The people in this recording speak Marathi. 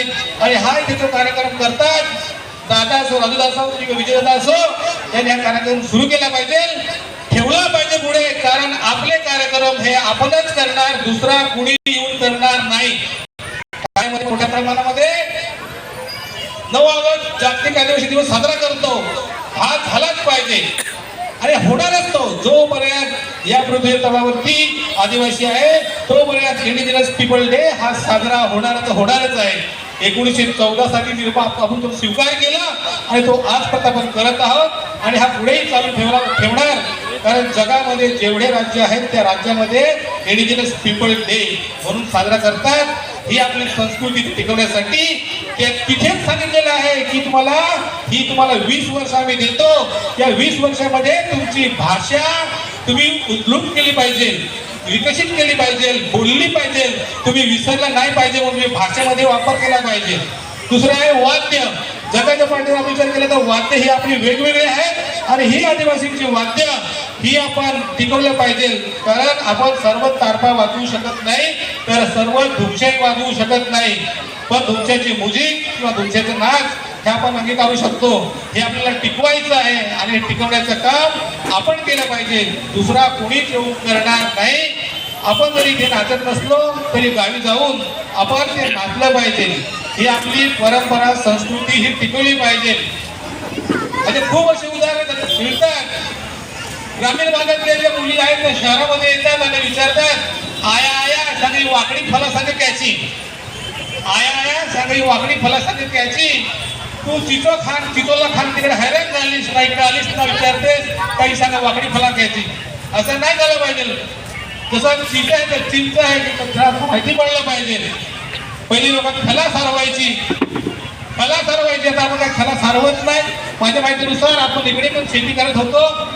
आहेत आणि हा इथे तो कार्यक्रम करतात दादा असो राजूदा असो किंवा विजयदादा असो यांनी हा कार्यक्रम सुरू केला पाहिजे. ठेवला पाहिजे पुढे कारण आपले कार्यक्रम हे आपणच करणार दुसरा कुणी येऊन करणार नाही. शाळेमध्ये मोठ्या प्रमाणामध्ये नऊ ऑगस्ट जागतिक आदिवासी दिवस साजरा करतो. हा झालाच पाहिजे. आणि होणारच तो. जोपर्यंत या पृथ्वी तळावरती आदिवासी आहे. तो तोपर्यंत इंडिजिनस पीपल डे हा साजरा होणार तर होणारच आहे. एकोणीसशे चौदा साली निर्माण आपण तो स्वीकार केला आणि तो आजपर्यंत आपण करत आहोत. आणि हा पुढेही चालू ठेवला ठेवणार. कारण जगामध्ये जेवढे राज्य आहेत त्या राज्यामध्ये इंडिजिनस पीपल डे म्हणून साजरा करतात. ही आपली संस्कृती टिकवण्यासाठी ते तिथेच सांगितलेलं आहे की तुम्हाला ही तुम्हाला वीस वर्ष आम्ही देतो. या वीस वर्षामध्ये तुमची भाषा तुम्ही उद्लूप केली पाहिजे. विकसित केली पाहिजे बोलली पाहिजे. तुम्ही विसरला नाही पाहिजे म्हणून भाषेमध्ये वापर केला पाहिजे. दुसरं आहे वाद्य. जगाच्या पाठीवर विचार केला तर वाद्य ही आपली वेगवेगळी आहेत आणि ही आदिवासींची वाद्य ही आपण टिकवलं पाहिजे. कारण आपण सर्व तारपा वाजवू शकत नाही तर सर्व धुमशाही वाजवू शकत नाही. पण धुमशाची मुजिक किंवा धुमशाचे नाच हे आपण अंगीकारू शकतो. हे आपल्याला टिकवायचं आहे आणि टिकवण्याचं काम आपण केलं पाहिजे. दुसरा कोणीच येऊ करणार नाही. आपण जरी इथे नाचत नसलो तरी गावी जाऊन आपण ते नाचलं पाहिजे. ही आपली परंपरा संस्कृती ही टिकवली पाहिजे. म्हणजे खूप असे उदाहरण मिळतात. ग्रामीण भागातल्या ज्या मुली आहेत त्या शहरामध्ये येतात आणि विचारतात आया आया सगळी वाकडी फला सांगत त्याची आया आया सगळी वाकडी फला सांगत त्याची तू चितो खान चितोला खान तिकडे हैराण झालीस ना इकडे आलीस ना विचारतेस काही सांगा वाकडी फला घ्यायची असं नाही झालं पाहिजे. जसं चिंच आहे तर चिंच आहे की त्याला माहिती पडलं पाहिजे. पहिली लोक खला सारवायची. खला सारवायची. आता आपण काय खला सारवत नाही. माझ्या माहितीनुसार आपण इकडे पण शेती करत होतो.